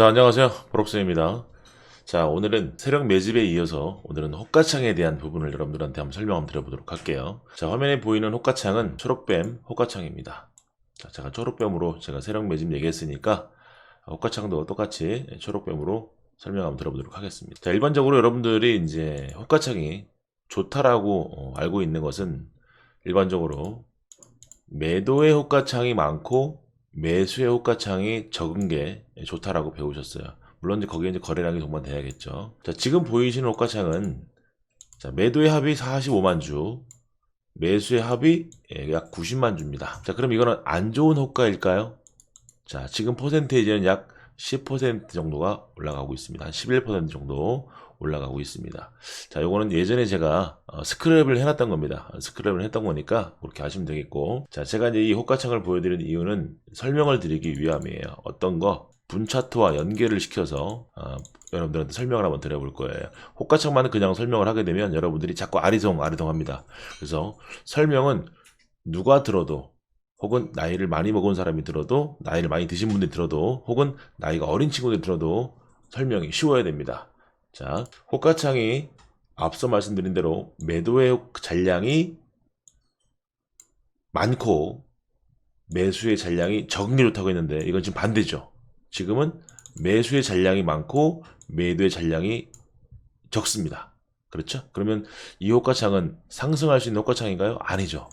자, 안녕하세요. 브록스입니다. 자, 오늘은 세력 매집에 이어서 오늘은 호가창에 대한 부분을 여러분들한테 한번 설명 한번 드려보도록 할게요. 자, 화면에 보이는 호가창은 초록뱀 호가창입니다. 자, 제가 초록뱀으로 제가 세력 매집 얘기했으니까 호가창도 똑같이 초록뱀으로 설명 한번 들어보도록 하겠습니다. 자, 일반적으로 여러분들이 이제 호가창이 좋다라고 어, 알고 있는 것은 일반적으로 매도의 호가창이 많고 매수의 호가창이 적은 게 좋다라고 배우셨어요. 물론 이제 거기에 이제 거래량이 동반돼야겠죠. 자, 지금 보이시는 호가창은 자, 매도의 합이 45만 주, 매수의 합이 예, 약 90만 주입니다. 자, 그럼 이거는 안 좋은 호가일까요? 자, 지금 퍼센테이지는 약 10% 정도가 올라가고 있습니다. 한 11% 정도 올라가고 있습니다. 자, 요거는 예전에 제가 어, 스크랩을 해놨던 겁니다. 스크랩을 했던 거니까 그렇게 하시면 되겠고. 자, 제가 이제 이 호가창을 보여드리는 이유는 설명을 드리기 위함이에요. 어떤 거 분차트와 연계를 시켜서 어, 여러분들한테 설명을 한번 드려볼 거예요. 호가창만 그냥 설명을 하게 되면 여러분들이 자꾸 아리송 아리송합니다. 그래서 설명은 누가 들어도 혹은 나이를 많이 먹은 사람이 들어도 나이를 많이 드신 분들이 들어도 혹은 나이가 어린 친구들이 들어도 설명이 쉬워야 됩니다. 자, 호가창이 앞서 말씀드린 대로 매도의 잔량이 많고 매수의 잔량이 적은 게 좋다고 했는데 이건 지금 반대죠. 지금은 매수의 잔량이 많고 매도의 잔량이 적습니다. 그렇죠? 그러면 이 호가창은 상승할 수 있는 호가창인가요? 아니죠.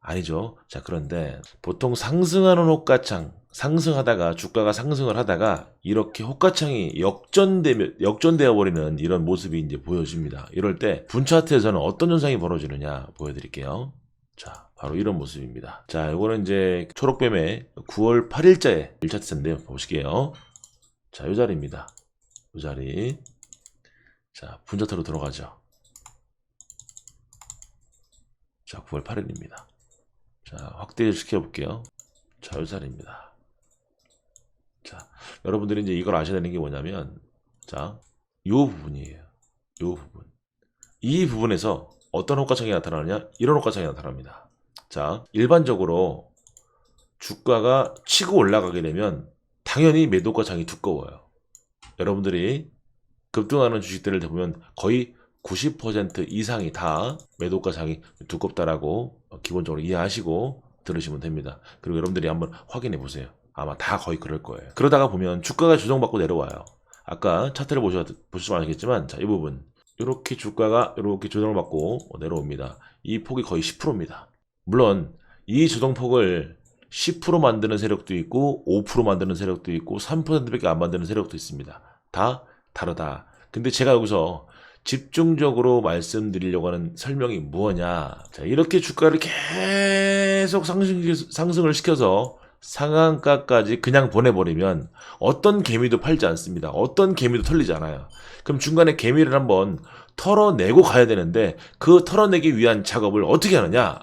아니죠. 자, 그런데 보통 상승하는 호가창, 상승하다가 주가가 상승을 하다가 이렇게 호가창이 역전되며 역전되어 버리는 이런 모습이 이제 보여집니다. 이럴 때 분차트에서는 어떤 현상이 벌어지느냐 보여드릴게요. 자, 바로 이런 모습입니다. 자, 이거는 이제 초록뱀의 9월 8일자의 1차 트인데요 보실게요. 자, 이 자리입니다. 이 자리. 자, 분차트로 들어가죠. 자, 9월 8일입니다. 자, 확대 시켜 볼게요. 자, 이 자리입니다. 자, 여러분들이 이제 이걸 아셔야 되는 게 뭐냐면, 자, 요 부분이에요. 요 부분. 이 부분에서 어떤 호가창이 나타나느냐? 이런 호가창이 나타납니다. 자, 일반적으로 주가가 치고 올라가게 되면 당연히 매도가창이 두꺼워요. 여러분들이 급등하는 주식들을 보면 거의 90% 이상이 다 매도가창이 두껍다라고 기본적으로 이해하시고 들으시면 됩니다. 그리고 여러분들이 한번 확인해 보세요. 아마 다 거의 그럴 거예요. 그러다가 보면 주가가 조정받고 내려와요. 아까 차트를 보셔, 보시면 알겠지만, 자, 이 부분. 이렇게 주가가 이렇게 조정을 받고 내려옵니다. 이 폭이 거의 10%입니다. 물론, 이 조정폭을 10% 만드는 세력도 있고, 5% 만드는 세력도 있고, 3%밖에 안 만드는 세력도 있습니다. 다 다르다. 근데 제가 여기서 집중적으로 말씀드리려고 하는 설명이 무엇냐. 자, 이렇게 주가를 계속 상승, 상승을 시켜서 상한가까지 그냥 보내버리면 어떤 개미도 팔지 않습니다. 어떤 개미도 털리지 않아요. 그럼 중간에 개미를 한번 털어내고 가야 되는데 그 털어내기 위한 작업을 어떻게 하느냐?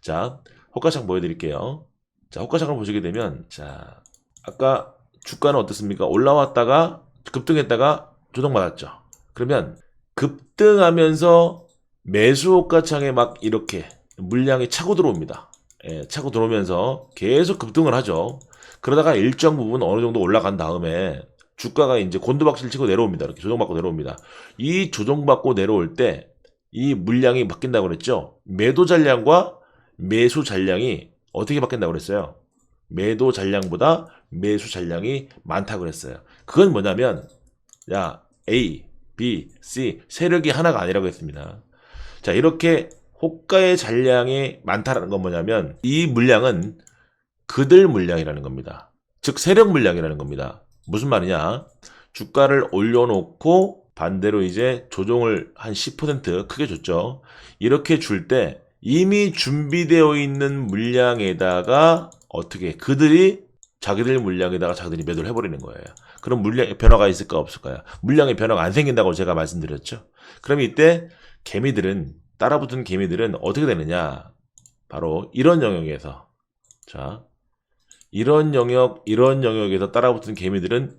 자, 호가창 보여드릴게요. 자, 호가창을 보시게 되면 자, 아까 주가는 어떻습니까? 올라왔다가 급등했다가 조정받았죠. 그러면 급등하면서 매수 호가창에 막 이렇게 물량이 차고 들어옵니다. 예, 차고 들어오면서 계속 급등을 하죠. 그러다가 일정 부분 어느 정도 올라간 다음에 주가가 이제 곤두박질 치고 내려옵니다. 이렇게 조정받고 내려옵니다. 이 조정받고 내려올 때 이 물량이 바뀐다고 그랬죠. 매도 잔량과 매수 잔량이 어떻게 바뀐다고 그랬어요? 매도 잔량보다 매수 잔량이 많다고 그랬어요. 그건 뭐냐면 야 A, B, C 세력이 하나가 아니라고 했습니다. 자 이렇게 호가의 잔량이 많다라는 건 뭐냐면 이 물량은 그들 물량이라는 겁니다. 즉 세력 물량이라는 겁니다. 무슨 말이냐? 주가를 올려놓고 반대로 이제 조정을 한 10% 크게 줬죠. 이렇게 줄 때 이미 준비되어 있는 물량에다가 어떻게 그들이 자기들 물량에다가 자기들이 매도를 해버리는 거예요. 그럼 물량 변화가 있을까 없을까요? 물량의 변화가 안 생긴다고 제가 말씀드렸죠. 그럼 이때 개미들은 따라붙은 개미들은 어떻게 되느냐? 바로 이런 영역에서 자 이런 영역 이런 영역에서 따라붙은 개미들은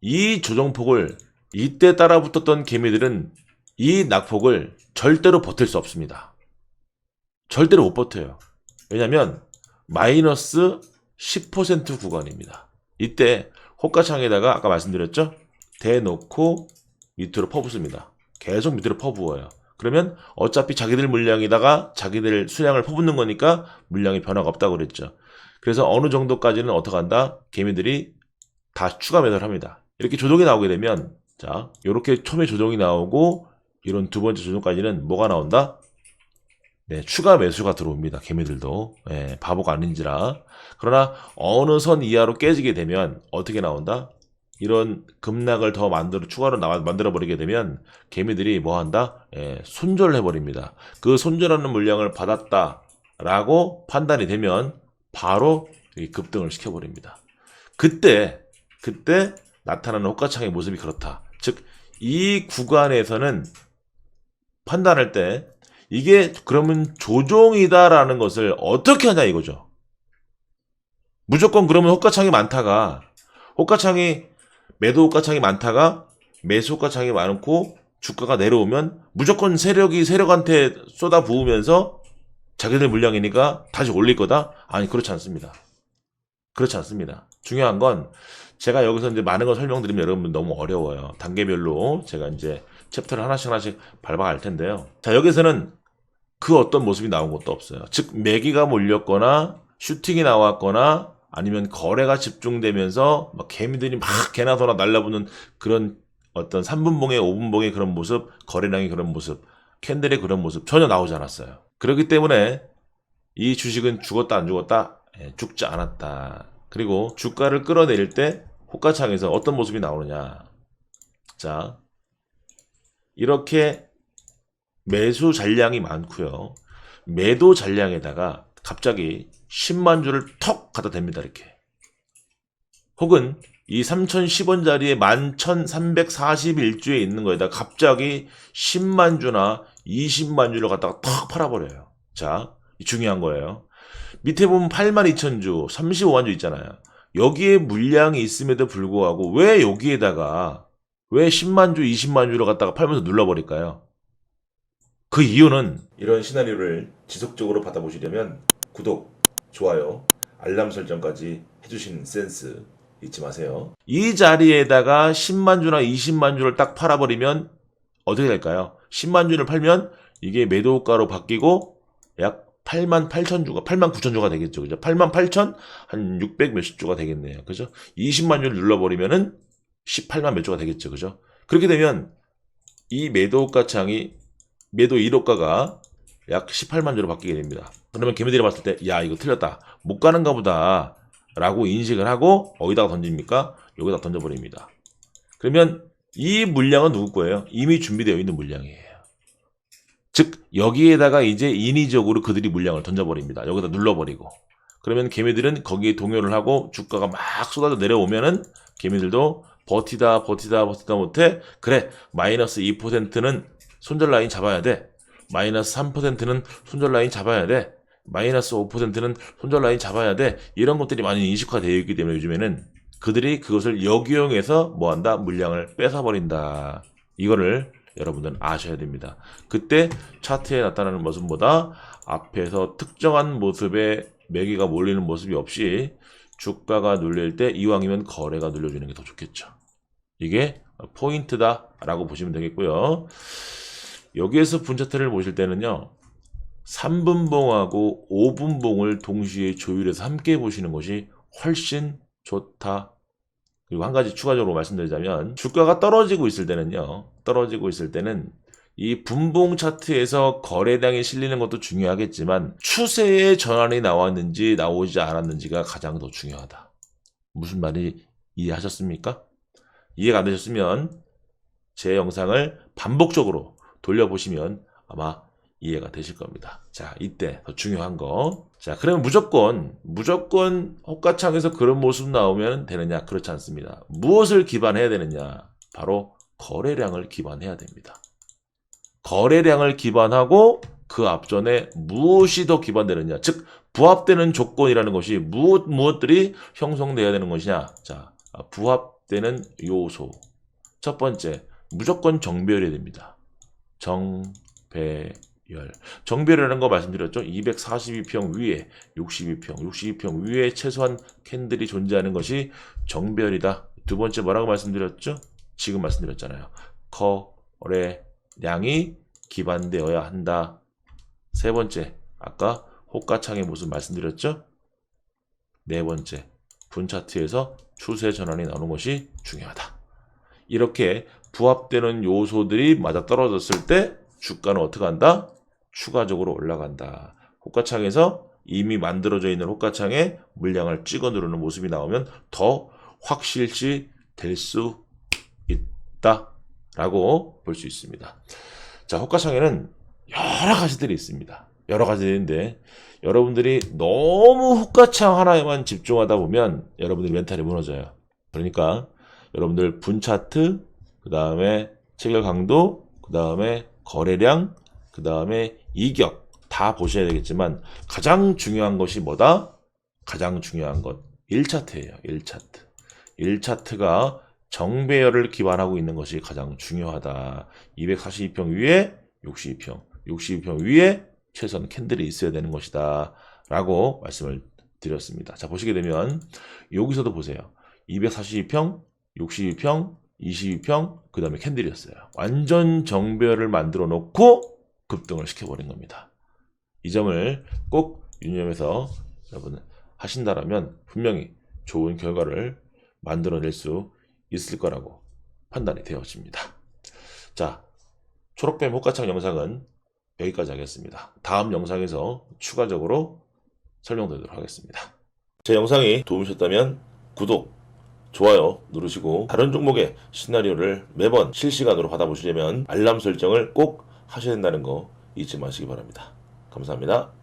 이 조정폭을 이때 따라붙었던 개미들은 이 낙폭을 절대로 버틸 수 없습니다. 절대로 못 버텨요. 왜냐면 마이너스 10% 구간입니다. 이때 호가창에다가 아까 말씀드렸죠? 대놓고 밑으로 퍼붓습니다. 계속 밑으로 퍼부어요. 그러면 어차피 자기들 물량에다가 자기들 수량을 퍼붓는 거니까 물량이 변화가 없다고 그랬죠. 그래서 어느 정도까지는 어떻게 한다? 개미들이 다 추가 매도를 합니다. 이렇게 조정이 나오게 되면 자, 이렇게 처음에 조정이 나오고 이런 두 번째 조정까지는 뭐가 나온다? 네, 추가 매수가 들어옵니다. 개미들도. 예, 바보가 아닌지라. 그러나 어느 선 이하로 깨지게 되면 어떻게 나온다? 이런 급락을 더 만들어 추가로 나, 만들어 버리게 되면 개미들이 뭐 한다? 예, 손절을 해버립니다. 그 손절하는 물량을 받았다라고 판단이 되면 바로 이 급등을 시켜 버립니다. 그때 그때 나타나는 호가창의 모습이 그렇다. 즉 이 구간에서는 판단할 때 이게 그러면 조종이다라는 것을 어떻게 하냐 이거죠. 무조건 그러면 호가창이 많다가 호가창이 매도 호가 창이 많다가 매수 호가 창이 많고 주가가 내려오면 무조건 세력이 세력한테 쏟아 부으면서 자기들 물량이니까 다시 올릴 거다? 아니 그렇지 않습니다. 그렇지 않습니다. 중요한 건 제가 여기서 이제 많은 걸 설명드리면 여러분 너무 어려워요. 단계별로 제가 이제 챕터를 하나씩 하나씩 밟아갈 텐데요. 자 여기서는 그 어떤 모습이 나온 것도 없어요. 즉 매기가 몰렸거나 슈팅이 나왔거나 아니면 거래가 집중되면서 막 개미들이 막 개나 소나 날라붙는 그런 어떤 3분봉의 5분봉의 그런 모습, 거래량의 그런 모습, 캔들의 그런 모습 전혀 나오지 않았어요. 그렇기 때문에 이 주식은 죽었다 안 죽었다 예, 죽지 않았다. 그리고 주가를 끌어내릴 때 호가창에서 어떤 모습이 나오느냐. 자, 이렇게 매수 잔량이 많고요. 매도 잔량에다가 갑자기 10만 주를 턱 갖다 댑니다. 이렇게. 혹은 이 3010원짜리에 11,341주에 있는 거에다 갑자기 10만 주나 20만 주를 갖다가 턱 팔아버려요. 자, 이 중요한 거예요. 밑에 보면 82,000주, 35만 주 있잖아요. 여기에 물량이 있음에도 불구하고 왜 여기에다가 왜 10만 주, 20만 주를 갖다가 팔면서 눌러버릴까요? 그 이유는 이런 시나리오를 지속적으로 받아보시려면 구독, 좋아요, 알람 설정까지 해주시는 센스 잊지 마세요. 이 자리에다가 10만 주나 20만 주를 딱 팔아버리면 어떻게 될까요? 10만 주를 팔면 이게 매도가로 바뀌고 약 8만 8천 주가 8만 9천 주가 되겠죠. 그죠? 8만 8천 한 600 몇십 주가 되겠네요. 그죠? 20만 주를 눌러버리면은 18만 몇 주가 되겠죠. 그죠? 그렇게 되면 이 매도가 창이 매도 1호가가 약 18만 주로 바뀌게 됩니다. 그러면 개미들이 봤을 때, 야, 이거 틀렸다. 못 가는가 보다. 라고 인식을 하고, 어디다가 던집니까? 여기다 던져버립니다. 그러면 이 물량은 누구 거예요? 이미 준비되어 있는 물량이에요. 즉, 여기에다가 이제 인위적으로 그들이 물량을 던져버립니다. 여기다 눌러버리고. 그러면 개미들은 거기에 동요를 하고 주가가 막 쏟아져 내려오면은 개미들도 버티다, 버티다, 버티다 못해. 그래, 마이너스 2%는 손절 라인 잡아야 돼. 마이너스 3%는 손절 라인 잡아야 돼. 마이너스 5%는 손절 라인 잡아야 돼. 이런 것들이 많이 인식화되어 있기 때문에 요즘에는 그들이 그것을 역이용해서 뭐한다? 물량을 뺏어버린다. 이거를 여러분들은 아셔야 됩니다. 그때 차트에 나타나는 모습보다 앞에서 특정한 모습에 매기가 몰리는 모습이 없이 주가가 눌릴 때 이왕이면 거래가 눌려주는 게 더 좋겠죠. 이게 포인트다라고 보시면 되겠고요. 여기에서 분차트를 보실 때는요. 3분봉하고 5분봉을 동시에 조율해서 함께 보시는 것이 훨씬 좋다. 그리고 한 가지 추가적으로 말씀드리자면 주가가 떨어지고 있을 때는요. 떨어지고 있을 때는 이 분봉 차트에서 거래량이 실리는 것도 중요하겠지만 추세의 전환이 나왔는지 나오지 않았는지가 가장 더 중요하다. 무슨 말이 이해하셨습니까? 이해가 안 되셨으면 제 영상을 반복적으로 돌려보시면 아마 이해가 되실 겁니다. 자, 이때 더 중요한 거. 자, 그러면 무조건, 무조건 호가창에서 그런 모습 나오면 되느냐? 그렇지 않습니다. 무엇을 기반해야 되느냐? 바로 거래량을 기반해야 됩니다. 거래량을 기반하고 그 앞전에 무엇이 더 기반되느냐? 즉, 부합되는 조건이라는 것이 무엇, 무엇들이 형성돼야 되는 것이냐? 자, 부합되는 요소. 첫 번째, 무조건 정배열이 됩니다. 정배열. 정배열이라는 거 말씀드렸죠. 242평 위에 62평, 62평 위에 최소한 캔들이 존재하는 것이 정배열이다. 두 번째 뭐라고 말씀드렸죠? 지금 말씀드렸잖아요. 거래량이 기반되어야 한다. 세 번째, 아까 호가창의 모습 말씀드렸죠? 네 번째, 분차트에서 추세 전환이 나오는 것이 중요하다. 이렇게 부합되는 요소들이 맞아 떨어졌을 때 주가는 어떻게 한다? 추가적으로 올라간다. 호가창에서 이미 만들어져 있는 호가창에 물량을 찍어 누르는 모습이 나오면 더 확실시 될 수 있다라고 볼 수 있습니다. 자, 호가창에는 여러 가지들이 있습니다. 여러 가지인데 여러분들이 너무 호가창 하나에만 집중하다 보면 여러분들 멘탈이 무너져요. 그러니까 여러분들 분차트, 그 다음에 체결 강도, 그 다음에 거래량, 그 다음에 이격 다 보셔야 되겠지만 가장 중요한 것이 뭐다? 가장 중요한 것 1차트예요. 1차트. 1차트가 정배열을 기반하고 있는 것이 가장 중요하다. 242평 위에 62평, 62평 위에 최소한 캔들이 있어야 되는 것이다. 라고 말씀을 드렸습니다. 자, 보시게 되면 여기서도 보세요. 242평, 62평, 22평, 그 다음에 캔들이었어요. 완전 정배열을 만들어 놓고 급등을 시켜버린 겁니다. 이 점을 꼭 유념해서 여러분 하신다라면 분명히 좋은 결과를 만들어낼 수 있을 거라고 판단이 되어집니다. 자, 초록뱀 호가창 영상은 여기까지 하겠습니다. 다음 영상에서 추가적으로 설명드리도록 하겠습니다. 제 영상이 도움이셨다면 구독, 좋아요 누르시고 다른 종목의 시나리오를 매번 실시간으로 받아보시려면 알람 설정을 꼭 하셔야 된다는 거 잊지 마시기 바랍니다. 감사합니다.